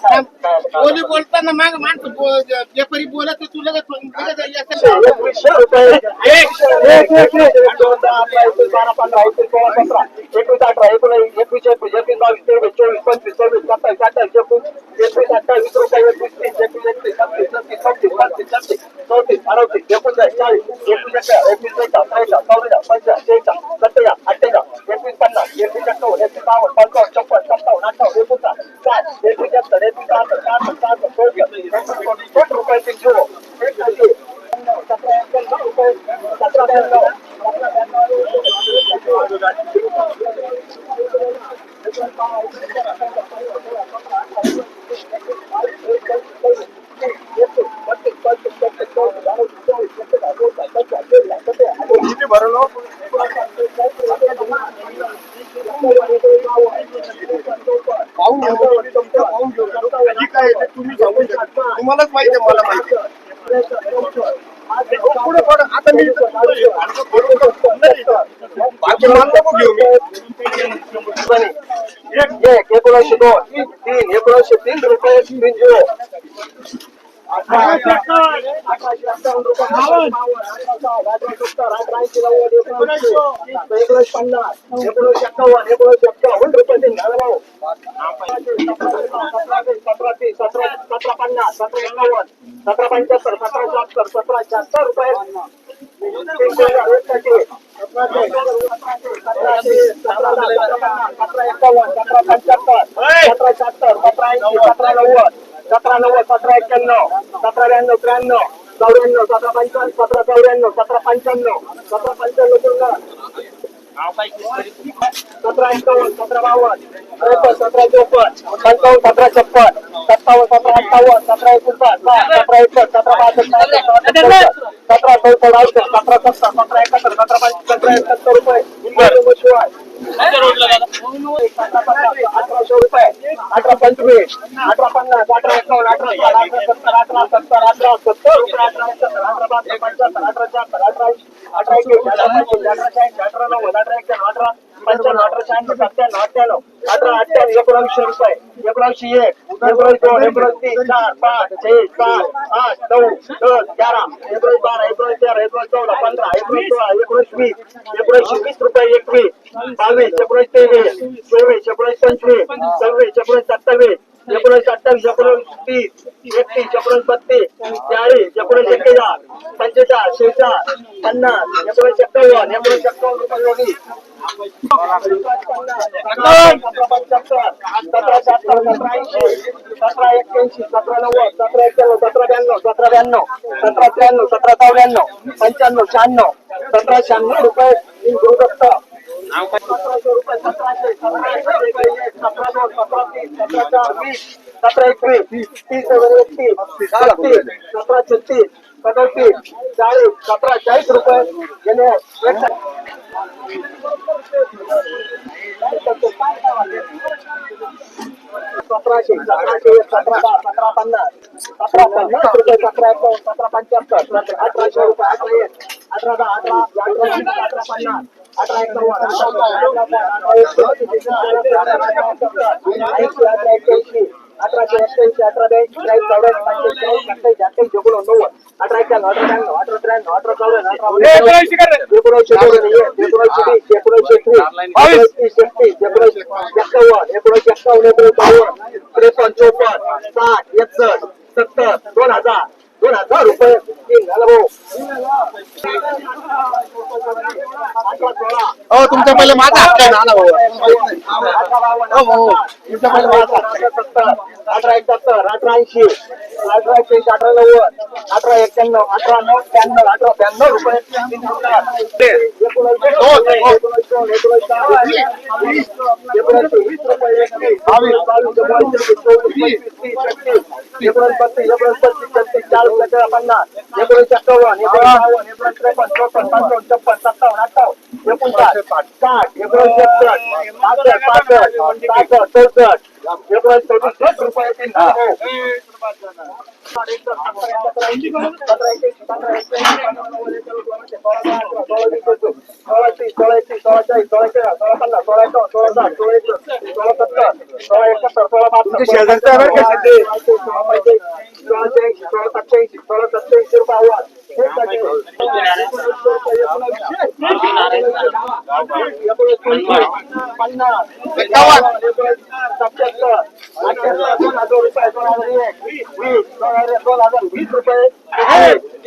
हा कोणी बोलताना माग माणसं बो- व्यापारी बोलत तू लगेच लगेच एक एक एक दोन दहा अकरा एकवीस बारा पंधरा एकवीस सोळा सतरा एकवीस अठरा एकोणीस एकवीस एकवीस एकवीस बावीस तेवीस चोवीस पंचवीस सव्वीस सत्तावीस अठ्ठावीस एकोणीस एकवीस अठ्ठावीस रुपये एकवीस तीस एकवीस एकतीस छत्तीस छत्तीस छत्तीस पस्तीस छत्तीस चौतीस अडतीस एकोणचाळीस चाळीस एकवीस एका एकवीस एका त्रेचा चौदा पंचाळीस शेहेचाळीस सत्तेचाळीस अठ्ठेचाळीस एकवीस पन्नास एकवीस एक्कावन्न एकवीस बावन्न पंचावन्न छप्पन सत्तावन्न अठ्ठावन्न एकोणसाठ साठ एकवीस सत्तर एकवीस सहासष्ट सहासष्ट सहासष्ट चौतीस एकवीस कोटी रुपये तीन झिरो एक खाली सतरा एक्क्याण्णव रुपये सतरा ब्याण्णव सतरा किती भरलो पाहून घेऊ पाहून घेऊ ठीक आहे ते तुम्ही सांगू शकता तुम्हालाच माहिती आहे मला माहिती आहे. आता मी बाकी मान घेऊ मी. एक एकोणीसशे दोन तीन एकोणीसशे तीन रुपये तीन झिरो एकोणीस पन्नास एकोणीसशे एक्कावन्न एकोणीसशे एक्कावन्न रुपये तीन झालं भाऊ सतरा तीस सतरा सतरा पन्नास सतरा एक्कावन्न सतरा पंच्याहत्तर सतरा शहात्तर सतरा शहात्तर रुपये सतरा एकावन्न सतरा पंच्याहत्तर सतरा शहात्तर सतरा ऐंशी सतरा नव्वद सतरा नव्वद सतरा एक्क्याण्णव सतरा ब्याण्णव त्र्याण्णव चौऱ्याण्णव सतरा पंचावन्न सतरा चौऱ्याण्णव सतरा पंच्याण्णव सतरा पंच्याण्णव पूर्ण. सतरा एकावन्न सतरा बावन्न त्रेपन्न सतरा चौपन्न पंचावन्न सतरा छप्पन सत्तावन्न सतरा अठ्ठावन्न सतरा एकोणसाठ सतरा एकसष्ट सतरा बासष्ट सतरा चौसष्ट अडुसष्ट सतरा सत्तर सतरा एकाहत्तर सतरा पंच सतरा एकाहत्तर रुपये. शिवाय अठराशे रुपये अठरा पंचवीस अठरा सत्तर अठरा सत्तर अठरा सत्तर रुपये अठरा अठरा अठरा अठरा अठरा अठरा अठरा अठरा अठरा एक एकोणीस दोन एकोणीस तीन चार पाच छे सात आठ नऊ दस ग्यारा एकोणीस बारा एकोणीस तेरा एकोणीस चौदा पंधरा एकोणीस सोळा एकोणीस वीस एकोणीसशे वीस रुपये एकवीस बावीस एकोणीस तेवीस चोवीस एकोणीस पंचवीस सव्वीस एकोणीस सत्तावीस एकोणीस अठ्ठावीस एकोणीस तीस एकतीस एकोणीस बत्तीस चाळीस एकोणीस एक्केचाळ पंचेचाळ शेचाळ पन्नास एकोणीस एक्कावन्न एकोणीस एक्कावन्न रुपये सतरा पंच्याहत्तर सतरा शहात्तर सतरा ऐंशी सतरा एक्क्याऐंशी सतरा नव्वद सतरा एक्क्याण्णव सतरा ब्याण्णव सतरा ब्याण्णव सतरा त्र्याण्णव सतरा चौऱ्याण्णव पंच्याण्णव शहाण्णव सतरा शहाण्णव रुपये तीन नाव काय सतराशे रुपये सतरा सतरा सतरा एकवीस तीस एकतीस सतरा छत्तीस सदतीस चाळीस सतरा चाळीस रुपये गेले सतराशे सतराशे सतरा सतरा पन्नास सतरा पन्नास रुपये सतरा सतरा पंच्याहत्तर अठराशे रुपये अठरा एक अठरा दहा अठरा अठरा पन्नास अठरा एकावन्न अठरा दहा, अठरा दहा, ऐंशी अठराशे एक्क्याऐंशी अठरा ब्याऐंशी त्र्याऐंशी चौऱ्याऐंशी पंचेचाळीस अठ्ठावीस अठ्ठावीस एकोणनव्वद अठरा एक्क्याण्णव अठरा त्र्याण्णव अठरा त्र्याण्णव अठरा चौऱ्याण्णव अठरा एकोणऐंशी दोन एक, एकोणऐंशी वीस एकोणऐंशी एकवीस एकोणतीस एकतीस एकोणऐंशी एक्कावन्न एकोणऐंशी एक्कावन्न एकोणीस बावन्न त्रेपन्न चोपन्न साठ एकसष्ट सत्तर दोन हजार दोन हजार रुपये तीन झालं भाऊ अठरा सोळा हो तुमच्या पहिले माझा हक्क आहे ना भाऊ हो, हो. तुमच्या पहिले माझा अठरा एकाहत्तर अठरा ऐंशी अठरा एक्क्याऐंशी अठरा नव्वद अठरा एक्क्याण्णव अठरा नऊ त्र्याण्णव अठरा ब्याण्णव रुपये. एकोणऐंशी रुपये बावीस बावीस एकोणऐंशी चोवीस पंचवीस तीस एकतीस एकोणीस बत्तीस एकोणीस पस्तीस छत्तीस चाळीस पन्नास एकोणीस एक्कावन्न एकोणीस बावन्न एकोणीस त्रेपन्न चोपन्न पंचावन्न छप्पन सत्तावन्न अठ्ठावन्न एकोणसाठ एकोणीसशे पासष्ट पासष्ट चौसष्ट एकोणीसशे तीस रुपये तीन तुमचे शेजारचे आहे बरं का सिद्धे? सोळाशे ऐंशी सोळा सातशे ऐंशी सोळा सातशे रुपये दोन हजार रुपये दोन हजार एक वीस दोन हजार दोन हजार वीस रुपये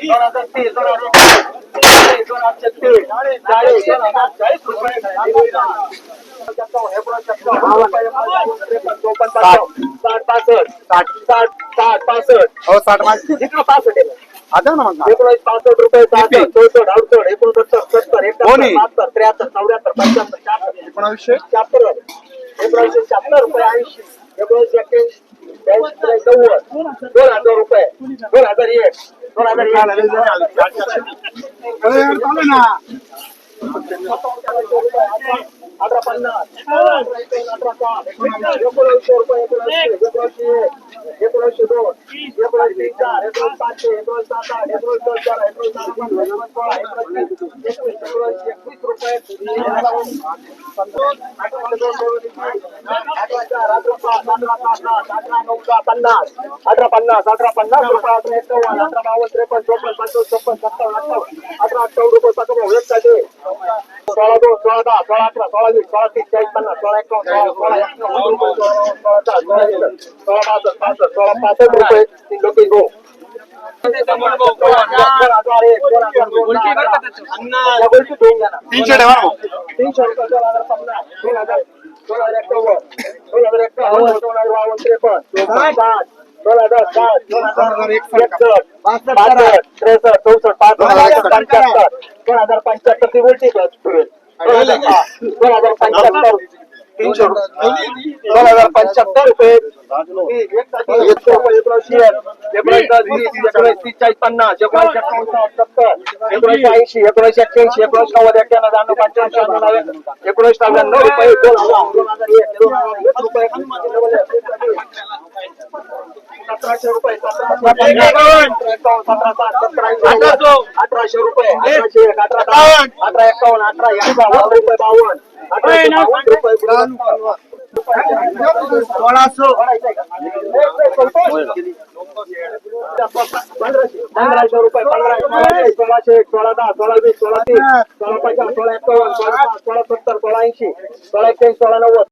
दोन हजार तीस दोन हजार दोन हजार छत्तीस चाळीस दोन हजार रुपये आता ना मग एकोणीस पासष्ट रुपये चौसष्ट अडुसष्ट एकोणसत्तर सत्तर कोणी? त्र्याहत्तर चौऱ्याहत्तर पंच्याहत्तर शहात्तर एकोणावीसशे? शहात्तर झाले. एकोणीसशे शहात्तर रुपये ऐंशी. एकोणीसशे एक्क्याऐंशी ब्याऐंशी नव्वद. दोन हजार रुपये. दोन हजार एक. दोन हजार एक. अठरा पन्नास. अठरा साठ एकोणीसशे रुपये एकोणीसशे एकोणीसशे एकोणीसशे दोन. एकोणीसशे चार एकोणीस पाचशे एकोणीस सात आठ एकोणीस दोन चार एकोणीस सहा पंधरा एकोणीस सोळा एकोणीस एकवीस एकोणीस एकवीस रुपये. अठराशे दोन अठरा चार अठरा पाच अठरा सात आठ अठरा नऊ पन्नास अठरा पन्नास अठरा पन्नास रुपये अठरा एकावन्न अठरा बावन्न त्रेपन्न चोपन्न पंचावन्न छप्पन्न सत्तावन्न अठरा अठरा अठ्ठावन्न रुपये सकाळ एक साठी सोळा दोन सोळा दहा सोळा अठरा सोळा वीस सोळा तीस चाळीस पन्नास सोळा एकावन्न सोळा सोळा एकावन्न रुपये सोळा सोळा दहा सोळा वीस सोळा पासष्ट पासष्ट सोळा पासष्ट रुपये तीन लोक गो तीनशे ठेवा ना भाऊ. तीनशे रुपये दोन हजार पन्नास दोन हजार दोन हजार एकावन्न दोन हजार एकावन्न दोन हजार बावन्न त्रेपन्न साठ दोन हजार साठ दोन हजार एकसष्ट बासष्ट त्रेसष्ट चौसष्ट पाच पंच्याहत्तर दोन हजार पंच्याहत्तर ती उलटी. दोन हजार हा. पंच्याहत्तर तीनशे रुपये दोन हजार पंच्याहत्तर रुपये एकोणीस चाळीस पन्नास सत्तर एकोणीसशे ऐंशी एकोणीसशे एक्क्याऐंशी एकोणीसशे नव्वद एक्क्याण्णव ब्याण्णव पंच्याऐंशी शहाण्णव नव्याण्णव रुपये दोन हजार रुपये सतराशे रुपये अठराशे रुपये अठराशे एक अठरा अठरा एकावन्न अठरा ऐंशी बावन्न रुपये बावन्न अठराशे बावन्न रुपये सोळाशे पंधराशे रुपये पंधराशे सोळाशे एक सोळा दहा सोळा वीस सोळा तीस सोळा पचास सोळा एकावन्न सोळा सोळा सत्तर सोळा ऐंशी सोळा एक्क्याऐंशी सोळा नव्वद